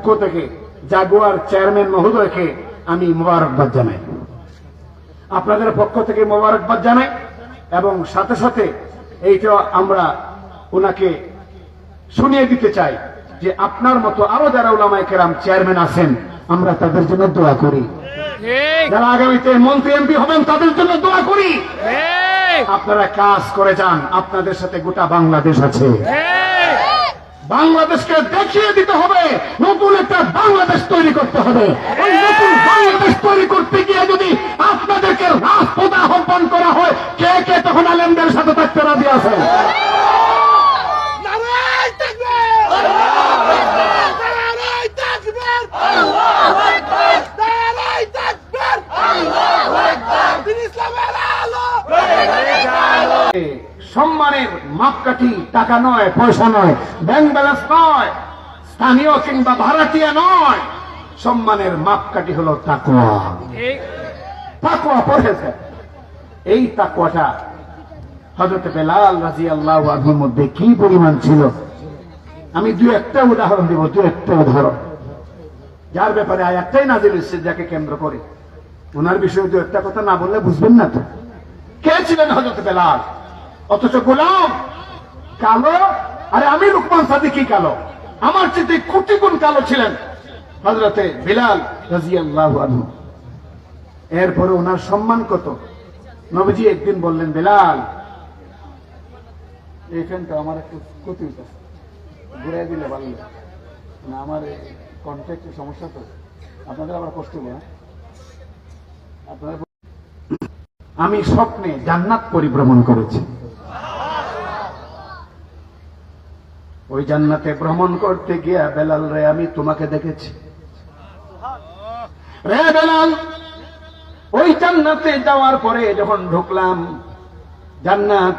পক্ষ থেকে Jaguar chairman মহোদয়কে আমি মোবারকবাদ জানাই। আপনাদের পক্ষ থেকে মোবারকবাদ জানাই এবং সাথে সাথে এইটা আমরা ওনাকে শুনিয়ে দিতে চাই যে আপনার মতো আরও যারা ওলামায় কেরাম চেয়ারম্যান আছেন আমরা তাদের জন্য দোয়া করি। যারা আগামীতে মন্ত্রী এমপি হবেন তাদের জন্য দোয়া করি। আপনারা কাজ করে যান আপনাদের সাথে গোটা বাংলাদেশ আছে। বাংলাদেশকে দেখিয়ে দিতে হবে বাংলাদেশ তৈরি করতে হবে। ওই নতুন বাংলাদেশ তৈরি করতে গিয়ে যদি আপনাদেরকে রাজপথে আহ্বান করা হয় কে কে তখন আলেমদের সাথে থাকতে রাজি আলো! সম্মানের মাপকাঠি টাকা নয় পয়সা নয় ব্যাংক ব্যালেন্স নয় স্থানীয় কিংবা ভাড়াটিয়া নয়। সম্মানের মাপকাঠি হলো তাকুয়া তাকুয়া পড়েছে। এই তাকুয়াটা হজরত বেলাল রাজি আল্লাহ আনহুর মধ্যে কি পরিমাণ ছিল? আমি দু একটা উদাহরণ দিব দু একটা উদাহরণ। যার ব্যাপারে একটাই নাজিল যাকে কেন্দ্র করে। ওনার বিষয়ে দু একটা কথা না বললে বুঝবেন না তো। কে ছিলেন হজরত বেলাল? অথচ গোলাম কালো আরে আমি লুকমান সাদিকি কালো। আমার চেয়ে কোটি গুণ কালো ছিলেন হজরতে বিলাল রাজি আনহু। এরপরে ওনার সম্মান কত? নবীজি একদিন বললেন, বেলাল এই ফ্যানটা আমার একটু ক্ষতি হইতেছে। ঘুরে দিলে ভালো না আমার কন্ট্যাক্টের সমস্যা তো। আপনাদের আবার কষ্ট হবে হ্যাঁ? আপনারা আমি স্বপ্নে জান্নাত পরিভ্রমণ করেছি। ওই জান্নাতে ভ্রমণ করতে গিয়া বেলাল রে, আমি তোমাকে দেখেছি। রে বেলাল, ওই জান্নাতে যাওয়ার পরে যখন ঢুকলাম, জান্নাত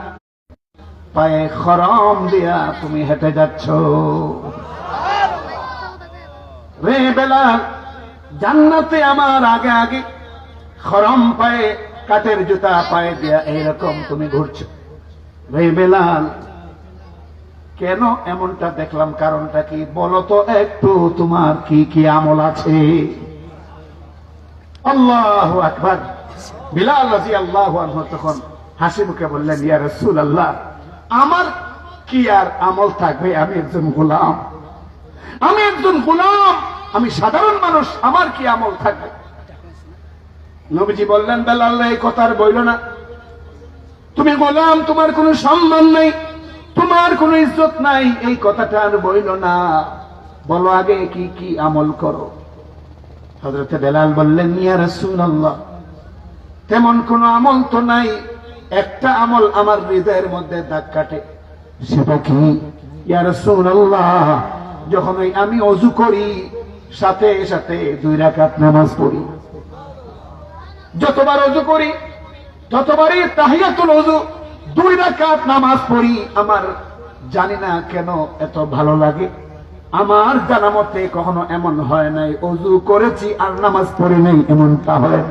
পায়ে খরম দিয়া তুমি হেঁটে যাচ্ছ। রে বেলাল, জান্নাতে আমার আগে আগে খরম পায়ে, কাঠের জুতা পায়ে দিয়া এইরকম তুমি ঘুরছো। রে বেলাল কেন এমনটা দেখলাম? কারণটা কি? বলো তো একটু, তোমার কি কি আমল আছে? আল্লাহ আকবর। বিলাল রাজি আল্লাহ তখন হাসি মুখে বললেন, ইয়া রসুল আল্লাহ আমার কি আর আমল থাকবে? আমি একজন গোলাম। আমি একজন গোলাম। আমি সাধারণ মানুষ, আমার কি আমল থাকবে? নবীজি বললেন, বেলাল, এই কথার বইল না। তুমি গোলাম, তোমার কোনো সম্মান নেই। তোমার কোনো ইজ্জত নাই, এই কথাটা আর বইল না। বলো আগে কি কি আমল করো? হজরত বেলাল বললেন, ইয়া রাসূলুল্লাহ, তেমন কোন আমল তো নাই। একটা আমল আমার হৃদয়ের মধ্যে দাগ কাটে। সেটা কি? ইয়া রাসূলুল্লাহ, যখন আমি অজু করি, সাথে সাথে দুই রাকাত নামাজ পড়ি। যতবার অজু করি, ততবারই তাহিয়াতুল অজু দুই রাকাত নামাজ পড়ি, আমার জানি না কেন এত ভালো লাগে। আমার জানা মতে কখনো এমন হয় নাই, অজু করেছি আর নামাজ পড়ি নাই, এমনটা হয়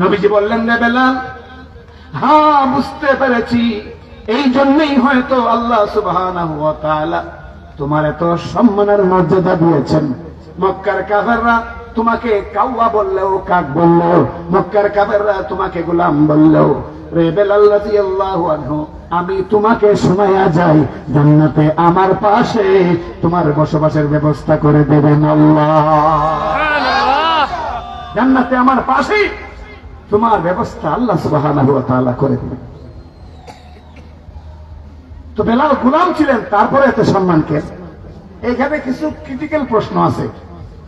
নবীজি বললেন রে বেলাল হ্যাঁ বুঝতে পেরেছি। এই জন্যই হয়তো আল্লাহ তাআলা তোমার এত সম্মানের মর্যাদা দিয়েছেন। মক্কার কাফেররা তোমাকে কাউয়া বললেও কাক বললেও মক্কার কাফেররা তোমাকে গোলাম বললেও রে বেলাল রাদিয়াল্লাহু আনহু আমি তোমাকে শোনায়া যাই জান্নাতে আমার পাশে তোমার বসবাসের ব্যবস্থা করে দেবেন আল্লাহ। জান্নাতে আমার পাশেই তোমার ব্যবস্থা আল্লাহ সুবহানাহু ওয়া তাআলা করে দেবেন। তো বেলাল গোলাম ছিলেন তারপরে এত সম্মান কে এখানে কিছু ক্রিটিক্যাল প্রশ্ন আছে।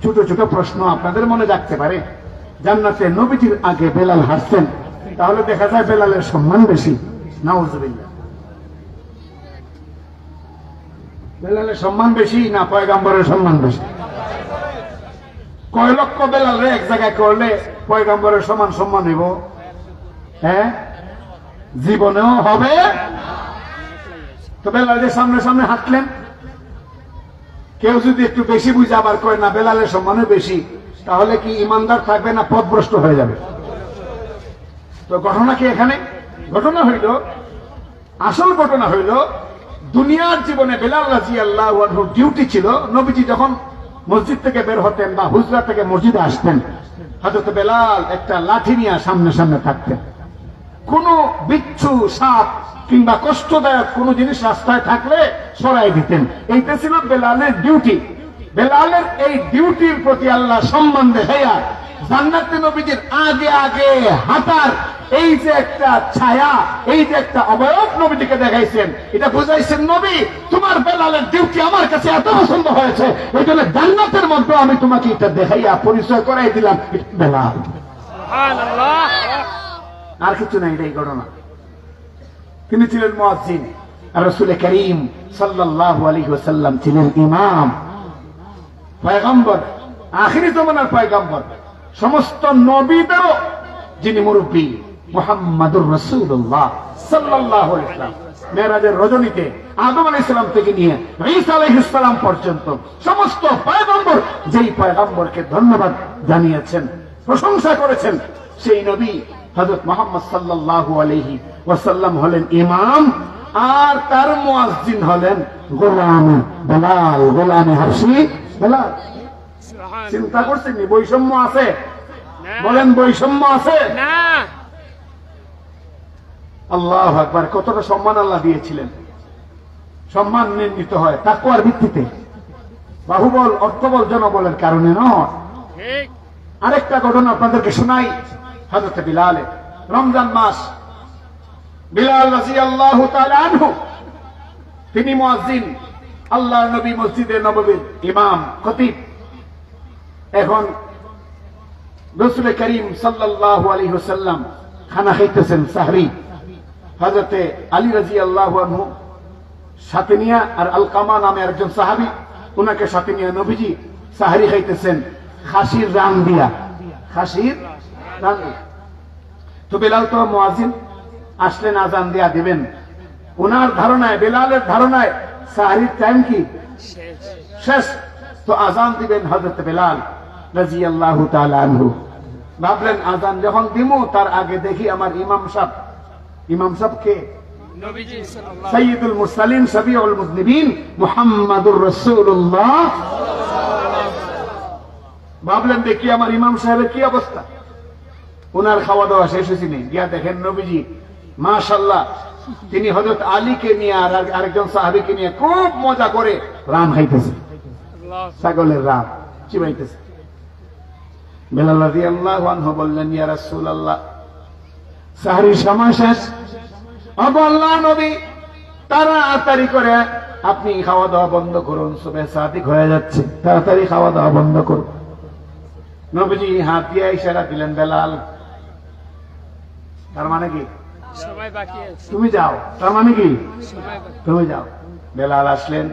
ছোট ছোট প্রশ্ন আপনাদের মনে রাখতে পারে। জান্নাতে নবীজির আগে বেলাল হাসতেন, তাহলে দেখা যায় বেলালের সম্মান বেশি। নাউজুবিল্লাহ। বেলালের সম্মান বেশি না পয়গাম্বরের সম্মান বেশি? কয় লক্ষ বেলাল এক জায়গায় করলে পয়গাম্বরের সমান সম্মান হইব? হ্যাঁ? জীবনেও হবে? তো বেলালের সামনে সামনে হাঁটলেন কেউ যদি একটু বেশি বুঝে আবার কয়, না, বেলালের সম্মানও বেশি, তাহলে কি ইমানদার থাকবে না পথভ্রষ্ট হয়ে যাবে? তো ঘটনা কি এখানে? ঘটনা হইল, আসল ঘটনা হইল, দুনিয়ার জীবনে বেলাল রাজি আল্লাহ ডিউটি ছিল, নবীজি যখন মসজিদ থেকে বের হতেন বা হুজরা থেকে মসজিদে আসতেন হয়তো বেলাল একটা লাঠি নিয়ে সামনে সামনে থাকতেন। কোন বিচ্ছু সাপ কিংবা কষ্টদায়ক কোন জিনিস রাস্তায় থাকলে সরাই দিতেন। এইটা ছিল বেলালের ডিউটি বেলালের এই ডিউটির প্রতি আল্লাহ সম্মান দেখাইয়া জান্নাতে নবীজির আগে আগে হাঁটার এই যে একটা ছায়া, এই যে একটা অবয়ব নবীজিকে দেখাইছেন, এটা বুঝাইছেন, নবী, তোমার বেলালের ডিউটি আমার কাছে এত পছন্দ হয়েছে, এই জন্য জান্নাতের মধ্যে আমি তোমাকে এটা দেখাইয়া পরিচয় করাই দিলাম। বেলাল। আর কিছু নাই, এটাই ঘটনা। তিনি ছিলেন আর রসুল করিম আলাইহি ওয়াসাল্লাম ছিলেন ইমাম। পয়গম্বর, আখিরি জমানার পয়গম্বর। সমস্ত নবীদেরও যিনি মুরব্বী, মুহাম্মাদুর রাসূলুল্লাহ সাল্লাল্লাহু আলাইহি ওয়াসাল্লাম। মেরাজের রজনীতে আদম আলাইহিস সালাম থেকে নিয়ে ঈসা আলাইহিস সালাম পর্যন্ত সমস্ত পয়গম্বর যেই পয়গম্বরকে ধন্যবাদ জানিয়েছেন, প্রশংসা করেছেন, সেই নবী হযরত মুহাম্মদ সাল্লাল্লাহু আলাইহি ওয়াসাল্লাম হলেন ইমাম আর তার মুয়াজ্জিন হলেন গোলাম বেলাল গোলামে হাসি বেলাল। চিন্তা করছেন বৈষম্য আছে? বলেন বৈষম্য আছে? আল্লাহ একবার কতটা সম্মান আল্লাহ দিয়েছিলেন। সম্মান নির্মিত হয় তাকুয়ার ভিত্তিতে। বাহুবল অর্থবল জনবলের কারণে নয়। আরেকটা ঘটনা আপনাদেরকে শোনাই। হজরত বিলালে, রমজান মাস। বিলাল রাজি আল্লাহ তিনি মুয়াজ্জিন আল্লাহ নবী মসজিদে নববীর ইমাম, খতিব। এখন রসুল করিম সাল্লাল্লাহু আলাইহি ওয়াসাল্লাম খানা খাইতেছেন সাহরি। হজরতে আলী রাজি আল্লাহ আনহু সাথে নিয়া আর আলকামা নামে একজন সাহাবি, উনাকে সাথে নিয়ে নবীজি সাহারি খাইতেছেন খাসির রান দিয়া। খাসির তো বেলাল তো মোয়াজিন আসলেন আজান দিয়া দিবেন। ওনার ধারণায় বেলালের ধারণায় সাহারির টাইম কি? শেষ। তো আজান দিবেন হজরত বেলাল রাজি আল্লাহ আনহু। ভাবলেন আজান যখন দিমু তার আগে দেখি আমার ইমাম সাহ ইমাম সাহ কে? সৈয়দুল মুরসালিন শফিউল মুজনিবিন মুহাম্মাদুর রাসূলুল্লাহ। ভাবলেন দেখি আমার ইমাম সাহেবের কি অবস্থা। ওনার খাওয়া দাওয়া শেষ হয়েছে নি? গিয়া দেখেন নবীজি মাশাল্লাহ তিনি হযরত আলীকে নিয়ে আর আর- আরেকজন সাহাবীকে নিয়ে খুব মজা করে রাম খাইতেছে। ছাগলের রাম চিবাইতেছে। করে আপনি খাওয়া দাওয়া বন্ধ করুন যাচ্ছে। তাড়াতাড়ি খাওয়া দাওয়া বন্ধ করুন। নবীজি হাত দিয়ে ইশারা দিলেন, বেলাল তার মানে কি? তুমি যাও। তার মানে কি? তুমি যাও। বেলাল আসলেন।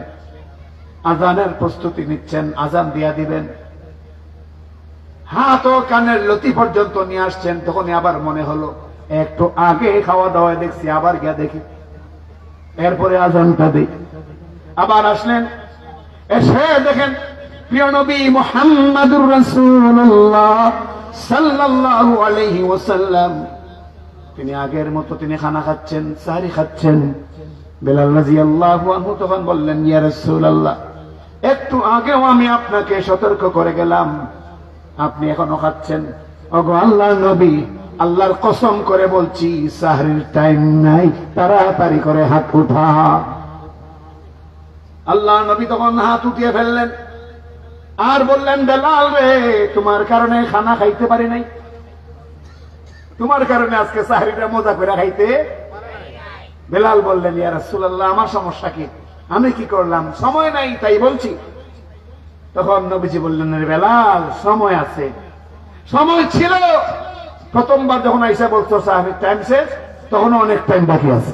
আজানের প্রস্তুতি নিচ্ছেন। আজান দিয়া দিবেন। হাত ও কানের লতি পর্যন্ত নিয়ে আসছেন। তখনই আবার মনে হলো একটু আগে খাওয়া দাওয়া দেখছি আবার গিয়া দেখি। এরপরে আজানটা দিই। আবার আসলেন। এসে দেখেন প্রিয় নবী মোহাম্মদুর রাসূলুল্লাহ সাল্লাল্লাহু আলাইহি ওয়াসাল্লাম তিনি আগের মতো তিনি খানা খাচ্ছেন, সারি খাচ্ছেন। বেলাল রাদিয়াল্লাহু আনহু তখন বললেন রাসূলুল্লাহ, একটু আগেও আমি আপনাকে সতর্ক করে গেলাম। আপনি এখনও খাচ্ছেন? ওগো আল্লাহ নবী, আল্লাহর কসম করে বলছি, সাহরির টাইম নাই, তাড়াতাড়ি করে হাত উঠা। আল্লাহ নবী তখন হাত উঠিয়ে ফেললেন। আর বললেন, বেলাল রে, তোমার কারণে খানা খাইতে পারি নাই। তোমার কারণে আজকে সাহারিটা মজা করে খাইতে বেলাল বললেন, ইয়া রাসূলুল্লাহ, আমার সমস্যা কি? আমি কি করলাম? সময় নাই, তাই বলছি। তখন নবীজি বললেন, "আরে বেলাল, সময় আছে। সময় ছিল। প্রথমবার যখন আইসা বলছো সাহেবের টাইম শেষ, তখনও অনেক টাইম বাকি আছে।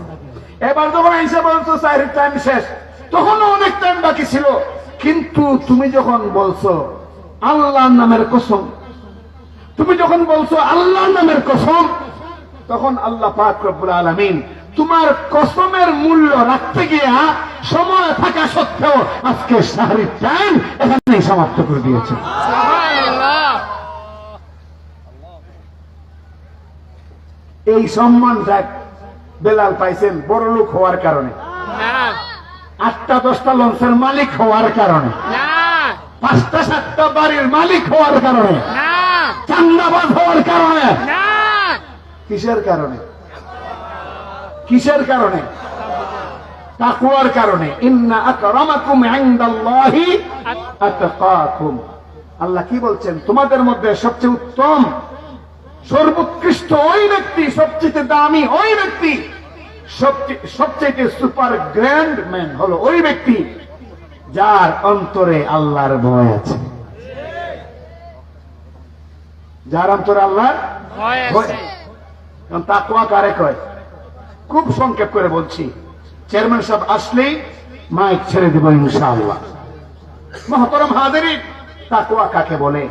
এবার যখন আইসা বলছো সাহাবির টাইম শেষ, তখনও অনেক টাইম বাকি ছিল। কিন্তু তুমি যখন বলছো, আল্লাহর নামের কসম তুমি যখন বলছো আল্লাহর নামের কসম তখন আল্লাহ পাক রব্বুল আলামিন তোমার কসমের মূল্য রাখতে গিয়া সময় থাকা সত্ত্বেও আজকে সাহারির টাইম এখানেই সমাপ্ত করে দিয়েছে এই সম্মানটা বেলাল পাইছেন বড় লোক হওয়ার কারণে। আটটা দশটা লঞ্চের মালিক হওয়ার কারণে। পাঁচটা সাতটা বাড়ির মালিক হওয়ার কারণে। চান্দাবাজ হওয়ার কারণে। কিসের কারণে? কিসের কারণে? তাকুয়ার কারণে। ইন্না আকরামাকুম ইনদাল্লাহি আতকাকুম আল্লাহ কি বলছেন? তোমাদের মধ্যে সবচেয়ে উত্তম সর্বোৎকৃষ্ট ওই ব্যক্তি সবচেয়ে দামি ওই ব্যক্তি সবচেয়ে সবচেয়ে সুপার গ্র্যান্ড ম্যান হলো ওই ব্যক্তি যার অন্তরে আল্লাহর ভয় আছে। যার অন্তরে ভয় তাকুয়া কারে কয়? খুব সংক্ষেপ করে বলছি। চেয়ারম্যান সাহেব আসলেই মাইক ছেড়ে দেব ইনশাআল্লাহ। মহতরম হাজারি। তাকুয়া কাকে বলে?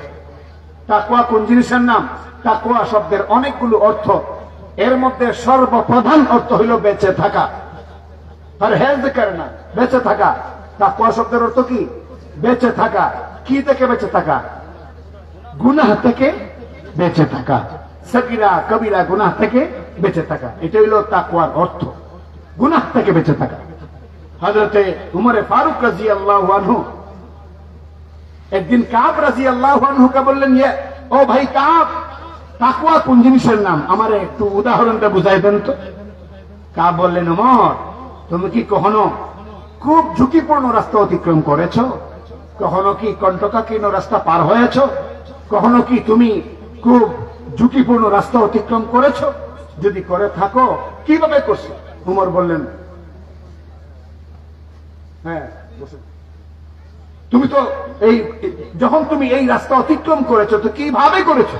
তাকুয়া কোন জিনিসের নাম? তাকুয়া শব্দের অনেকগুলো অর্থ। এর মধ্যে সর্বপ্রধান অর্থ হইল বেঁচে থাকা। আর হেলথ করে না বেঁচে থাকা। তাকুয়া শব্দের অর্থ কি? বেঁচে থাকা। কি থেকে বেঁচে থাকা? গুনাহ থেকে বেঁচে থাকা। সকিরা, কবিরা গুনাহ থেকে বেঁচে থাকা। এটা হইল তাকুয়ার অর্থ। গুনাহ থেকে বেঁচে থাকা। হজরতে উমরে ফারুক রাজি আল্লাহ আনহু, একদিন কাব রাজি আল্লাহ আনহুকে বললেন ইয়ে ও ভাই কাব তাকুয়া কোন জিনিসের নাম? আমার একটু উদাহরণটা বুঝাই দেন তো। কাব বললেন, উমর, তুমি কি কখনো খুব ঝুঁকিপূর্ণ রাস্তা অতিক্রম করেছ? কখনো কি কণ্টকাকীর্ণ রাস্তা পার হয়েছ? কখনো কি তুমি খুব ঝুঁকিপূর্ণ রাস্তা অতিক্রম করেছ। যদি করে থাকো, কীভাবে করছ? উমর বললেন হ্যাঁ তুমি তো এই, যখন তুমি এই রাস্তা অতিক্রম করেছ, তো কীভাবে করেছ?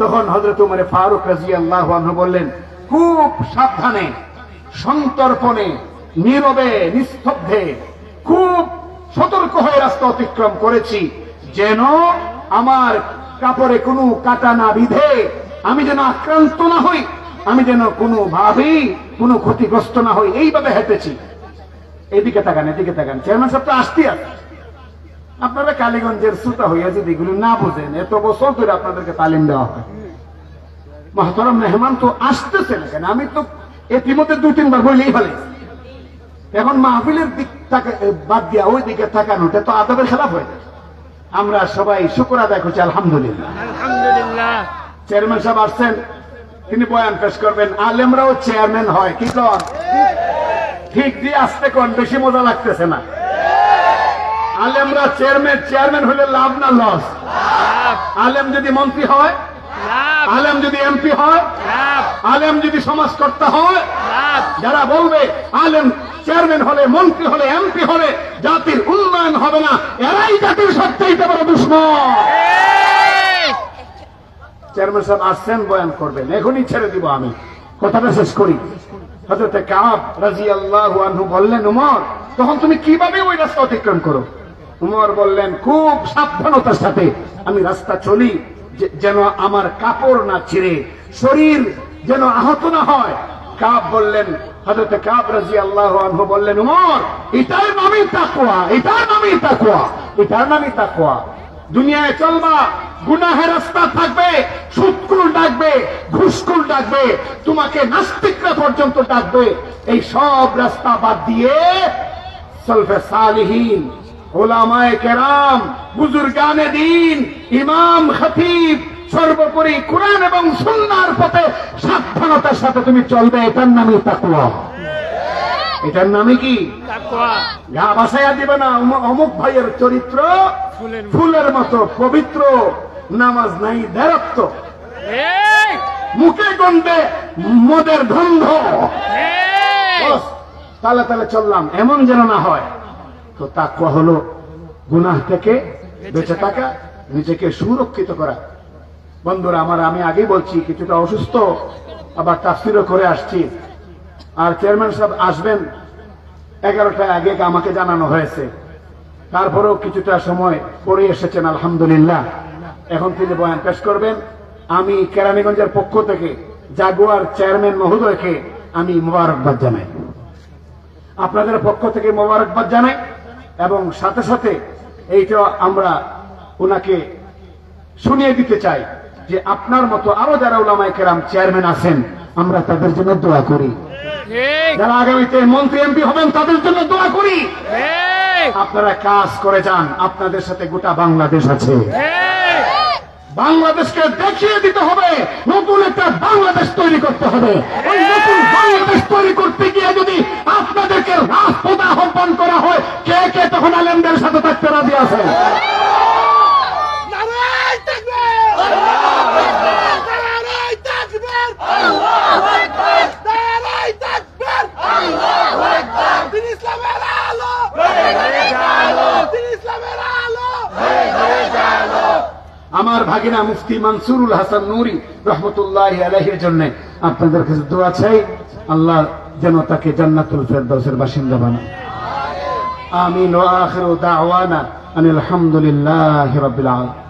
তখন হজরত উমরে ফারুক রাজি আল্লাহ বললেন, খুব সাবধানে, সন্তর্পণে, নীরবে, নিস্তব্ধে, খুব সতর্ক হয়ে রাস্তা অতিক্রম করেছি, যেন আমার কাপড়ে কোনো কাটা না বিধে আমি যেন আক্রান্ত না হই, আমি যেন কোনো ভাবেই কোনো ক্ষতিগ্রস্ত না হই, এইভাবে হেঁটেছি। এদিকে তাকান এদিকে তাকান। চেয়ারম্যান সাহেব তো আসতে আছে। আপনারা কালীগঞ্জের সুতা হইয়া যদি এগুলো না বুঝেন, এত বছর ধরে আপনাদেরকে তালিম দেওয়া হয়। মহতরম মেহমান তো আসতেছে না কেন? আমি তো ইতিমধ্যে দু, তিনবার বইলেই ফেলে এখন মাহফিলের দিক বাদ দিয়া ওই দিকে তাকানোটা তো আদবের খেলাফ হয়ে যায়। আমরা সবাই শুক্র আদায় করছি আলহামদুলিল্লাহ। আলহামদুলিল্লাহ। চেয়ারম্যান সাহেব আসছেন তিনি বয়ান পেশ করবেন। আলেমরাও চেয়ারম্যান হয় কি কন? ঠিক দিয়ে আসতে কোন বেশি মজা লাগতেছে না। আলেমরা চেয়ারম্যান চেয়ারম্যান হলে লাভ না লস? আলেম যদি মন্ত্রী হয় আলেম যদি এমপি হয় আলেম যদি সমাজকর্তা হয় যারা বলবে আলেম চেয়ারম্যান হলে, মন্ত্রী হলে, এমপি হলে জাতির উন্নয়ন হবে না। এরাই জাতির সবচেয়ে বড় দুশ্মন। চেয়ারম্যান সাহেব আসছেন, বয়ান করবেন। এখনই ছেড়ে দিব আমি। কথাটা শেষ করি। হজরতে কাব রাজি আল্লাহ আনহু বললেন, উমর, তখন তুমি কীভাবে ওই রাস্তা অতিক্রম করো? উমর বললেন, খুব সাবধানতার সাথে আমি রাস্তা চলি যেন আমার কাপড় না ছিঁড়ে, শরীর যেন আহত না হয়। কাব বললেন হজরতে কাব রাজি আল্লাহ আনহু বললেন, উমর, এটার নামই তাকুয়া এটার নামই তাকুয়া এটার নামই তাকুয়া দুনিয়ায় চলবা, গুনাহের রাস্তা থাকবে, সুৎকুল ডাকবে, ঘুষকুল ডাকবে, তোমাকে নাস্তিকরা পর্যন্ত ডাকবে। এই সব রাস্তা বাদ দিয়ে সলফে সালিহীন, ওলামায়ে কেরাম, বুজুর্গানে দিন, ইমাম খতিব সর্বোপরি কোরআন এবং সুন্নার পথে সাবধানতার সাথে তুমি চলবে এটার নামই তাকুয়া এটার নামে কি? গা বাসাইয়া দিবে না অমুক- ভাইয়ের চরিত্র ফুলের মতো। পবিত্র নামাজ নাই দেরত্ব। মুখে গন্ধে মদের গন্ধ। তালে তালে চললাম এমন যেন না হয়। তো তাকুয়া হলো গুনাহ থেকে বেঁচে থাকা নিজেকে সুরক্ষিত করা। বন্ধুরা, আমার, আমি আগেই বলছি, কিছুটা অসুস্থ, আবার তাফসিরও করে আসছি। আর চেয়ারম্যান সাহেব আসবেন এগারোটায় আগে আমাকে জানানো হয়েছে। তারপরেও কিছুটা সময় পরে এসেছেন, আলহামদুলিল্লাহ। এখন তিনি বয়ান পেশ করবেন। আমি কেরানীগঞ্জের পক্ষ থেকে জাগুয়ার চেয়ারম্যান মহোদয়কে আমি মোবারকবাদ জানাই। আপনাদের পক্ষ থেকে মোবারকবাদ জানাই, এবং সাথে সাথে এইটা আমরা ওনাকে শুনিয়ে দিতে চাই। যে আপনার মতো আরও যারা ওলামায় কেরাম চেয়ারম্যান আছেন আমরা তাদের জন্য দোয়া করি। যারা আগামীতে মন্ত্রী এমপি হবেন তাদের জন্য দোয়া করি। আপনারা কাজ করে যান আপনাদের সাথে গোটা বাংলাদেশ আছে। বাংলাদেশকে দেখিয়ে দিতে হবে নতুন একটা বাংলাদেশ তৈরি করতে হবে। ওই নতুন বাংলাদেশ তৈরি করতে গিয়ে যদি আপনাদেরকে রাজপথে আহ্বান করা হয় কে কে তখন আলেমদের সাথে থাকতে রাজি আছেন? আমার ভাগিনা মুফতি মানসুরুল হাসান নুরি রহমতুল্লাহ আলহের জন্য আপনাদের কাছে দোয়া চাই, আল্লাহ যেন তাকে জান্নাতুল ফেরদৌসের বাসিন্দা বানান আমিন। ওয়া আখিরু দাওয়ানা আনিল হামদুলিল্লাহি রাব্বিল আলামিন।